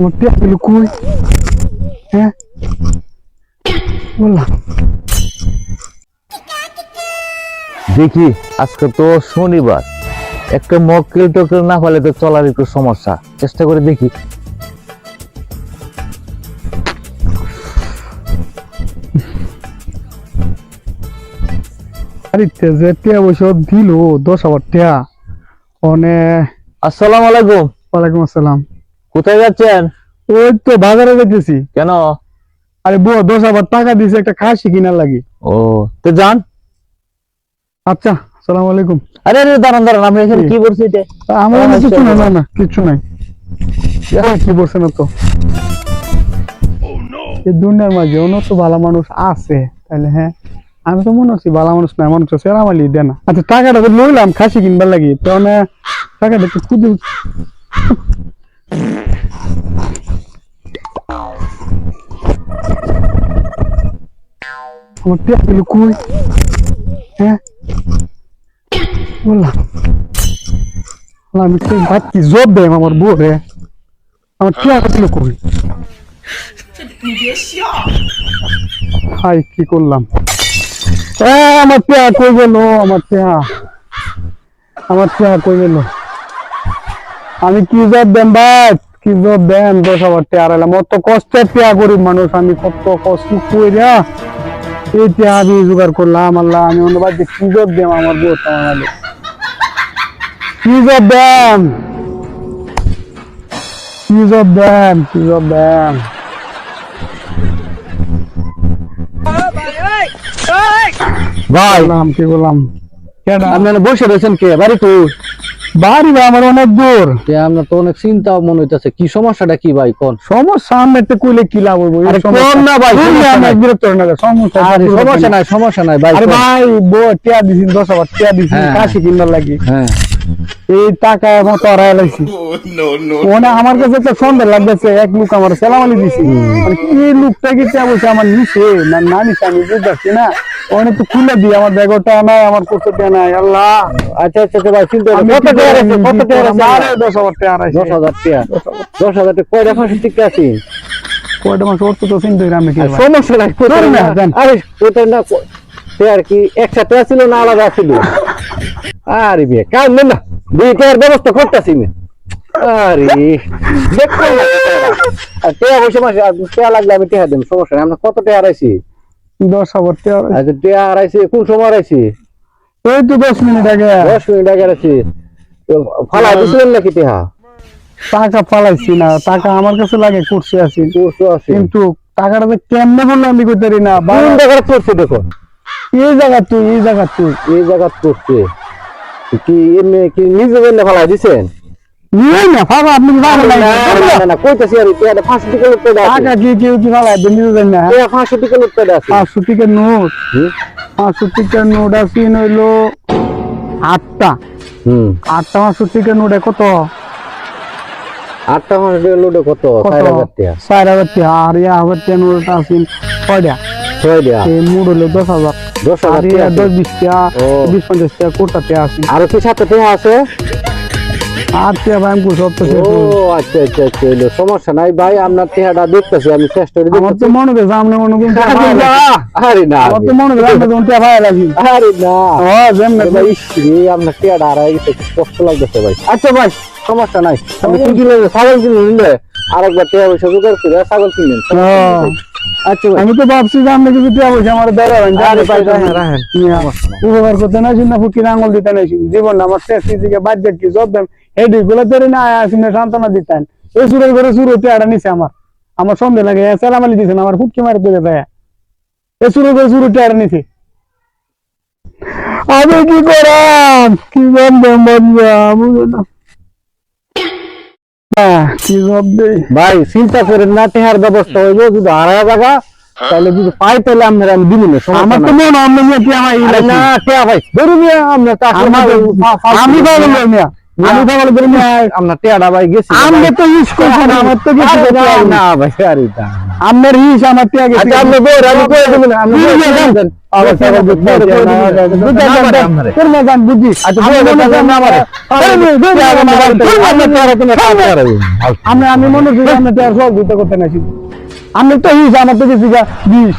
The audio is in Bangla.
আমার টিয়া গুলো কই হ্যাঁ? বললাম। দেখি আজকে তো শনিবার। একটা মক্কেল টকেল না পালে তো চলার একটু সমস্যা। চেষ্টা করে দেখি। আরে যে টিয়া বসে দিল দশ হাজার টিয়া। অনে আসসালামু আলাইকুম। ওয়ালাইকুম আসসালাম। কোথায় যাচ্ছেন? ওই তো বাজারে যেতেছি কেন? আরে বউ দশ হাজার টাকা দিছে একটা খাসি কিনার লাগি। ও তো যান। আচ্ছা সালাম আলাইকুম। আরে আরে দাঁড়ান দাঁড়ান আমি এখানে কি বলছি এটা? আমার কিছু। না না কিছু নাই। কি বলছে না তো? এই দুনিয়ার মাঝে অন্য তো ভালো মানুষ আছে তাহলে হ্যাঁ? আমি তো মনে হচ্ছি ভালো মানুষ না মানুষ সেরামালি দে না। আচ্ছা টাকাটা তো লইলাম খাসি কিনবার লাগি তো মানে টাকাটা একটু খুঁজে আমার টিয়া গুলো কই? হ্যাঁ? বললাম। আমি তো বাচ্চি জব দেয় আমার বউ রে। আমার টিয়া গুলো কই? হাই, কি করলাম? আমার টিয়া কই গেল? আমার টিয়া। আমার গেল? আমি কি জব দেন ভাই? কি জব দেন? দশ হাজার টিয়া আড়াইলাম অত কষ্টের টিয়া গরিব মানুষ, আমি কত কষ্ট কইরা এই টিয়া আমি জোগাড় করলাম আল্লাহ আমি অন্য বাদ কি জব দেম আমার বউ আমার মালিক কি জব দেন কি জব দেন কি জব দেন ভাই বললাম কি বললাম? কেন আপনারা বসে রয়েছেন কে? বাড়ি তো বাড়ি ভাই আমার অনেক দূর। আমরা তো অনেক চিন্তা মনে হইতেছে কি সমস্যাটা কি ভাই কোন? সমস্যা আমি তো কইলে কি লাভ হইব? কোন না ভাই, আমি। বিরক্ত না সমস্যা আরে সমস্যা নাই সমস্যা নাই ভাই আরে ভাই টিয়া দিছি দশ হাজার টিয়া দিছি হ্যাঁ। কাশি কিনবার লাগি। হ্যাঁ। এই টাকা মতো হারাই লাইছি। ওনে আমার কাছে একটা সন্দেহ লাগতেছে এক লোক আমার সেলামালি দিছি। মানে এই লোকটা কি বলছে আমার নিচে? না না নিচে আমি বুঝতে না। অনেক তো খুলে দিই আমার ব্যাগটা নাই আমার কোচটা নাই। আল্লাহ। আচ্ছা আচ্ছা আচ্ছা ভাই চিন্তা কত টাকা আছে? কত টাকা আছে? আরে দশ হাজার টাকা হারাইছি। দশ টাকা। দশ হাজার টাকা। কয়টা ফাঁসি টিকে আছি? কয়টা মাস ওর তো চিন্তা করি আমি কি সমস্যা নাই ধরুন কোথায় না, না যান। আরে কোথায় না আর কি একসাথে ছিল না আলাদা ছিল আরে বিয়ে কাম না দুই টাকার ব্যবস্থা করতেছি আরে দেখো মাসে লাগলে আমি দেব সমস্যা নাই। আমরা কত টাকা হারাইছি? দশ হাজার টাকা আচ্ছা হারাইছি কোন সময় হারাইছি? এই তো দশ মিনিট আগে। দশ মিনিট আগে হারাইছি। তো ফালা দিছিলেন নাকি টাকা টাকা পালাইছি না টাকা আমার কাছে লাগে করছে আছি। আশি কিন্তু টাকাটা যে কেমনে বলল আমি করতে পারি না। বা- কোন জায়গায় করছে দেখো? এই জায়গা তুই এই জায়গা তুই। এই জায়গা করছে কি এমনি কি নিজে জন্য ফালা দিছেন নিয়ে না আপনি কি না না? না না না কইতাছি আর এটা ফাঁসি টিকে লুটতে দাও টাকা কি কেউ কি ফালাই দেন নিজে জানেন না এটা ফাঁসি টিকে লুটতে দাও নোট নোট আছে নইলো আটটা। হুম। আটটা পাঁচশো টিকের নোটে কত? আটটা ফাঁসি টিকে লুটে কত? কত? চার হাজার টাকা। চার হাজার টাকা। আর ইয়া টাকা নোট আছে কয়টা দেয়া এই মোট হলো দশ হাজার। দশ আর হাজার দশ বিশ পঞ্চাশ আছে। আরও কি সাথে টাকা আছে? আর ভাই আমি সব তো ও আচ্ছা আচ্ছা আচ্ছা এলো সমস্যা নাই ভাই আপনার দেখতেছি আমি চেষ্টা করে আমার তো মনে হচ্ছে সামনে মনে করুন আরে না আমার তো মনে কোন ভাই লাগি আরে না। ও যেমন আরে ভাই ইসরে আপনার গেছে কষ্ট লাগতেছে ভাই। আচ্ছা ভাই সমস্যা নাই। আমি কি কিনে ছাগল কিনে নিলে? আরেকবার টাকা পয়সা জোগাড় করে ছাগল কিনেন আচ্ছা আমি তো ভাবছি যে আপনি কিছু টাকা আমার দেওয়া আরে ভাই রাখেন রাখেন। উপকার করতে না না ফুকির আঙুল দিতে না জীবন না আমার শেষ দিকে বাদ কি জব দেন? হেডি গুলো তোর না সান্ত্বনা দিতেন। এই সুরের করে শুরু হতে আড়া নিছে আমার। আমার সন্দেহ লাগে সেলামালি দিছেন আমার ফুটকি মারি তুলে দেয় এই সুরের করে শুরু হতে আড়া নিছে। আমি কি করাম? কি জব দেন বন্ধুরা ভাই চিন্তা করেন না টেহার ব্যবস্থা হইব যদি হারা জায়গা তাহলে যদি পাই তাহলে আপনার আমি দিব না সমস্যা আমার তো নাই। মনে হয় আপনি কি আমার আরে না টেহা ভাই ধরুন মিয়া, আমরা তো আসলে আমার তো- ফা- ফা- আমি ফালতু পাবো মিয়া। না মিয়া আমি পাগল করি না আপনার টেয়াটা ভাই গেছি। আমি তো ইস করছি না আমার তো কিছু আরে করতে না, হবে না না ভাই। আরে আমার আচ্ছা আপনি আমি কই দেব না আপনি। দেন আমার টাকা বুঝতে না। না বুঝি। আচ্ছা মনে দেন, করি না পারে। আরে মেয়ে, দে আমার পারবেন, টাকা। আপনি কাজ করেন। আমি আমি মনে করি আপনার টাকা সহযোগিতা করতে না আমি তো হিস আমার তো বিষ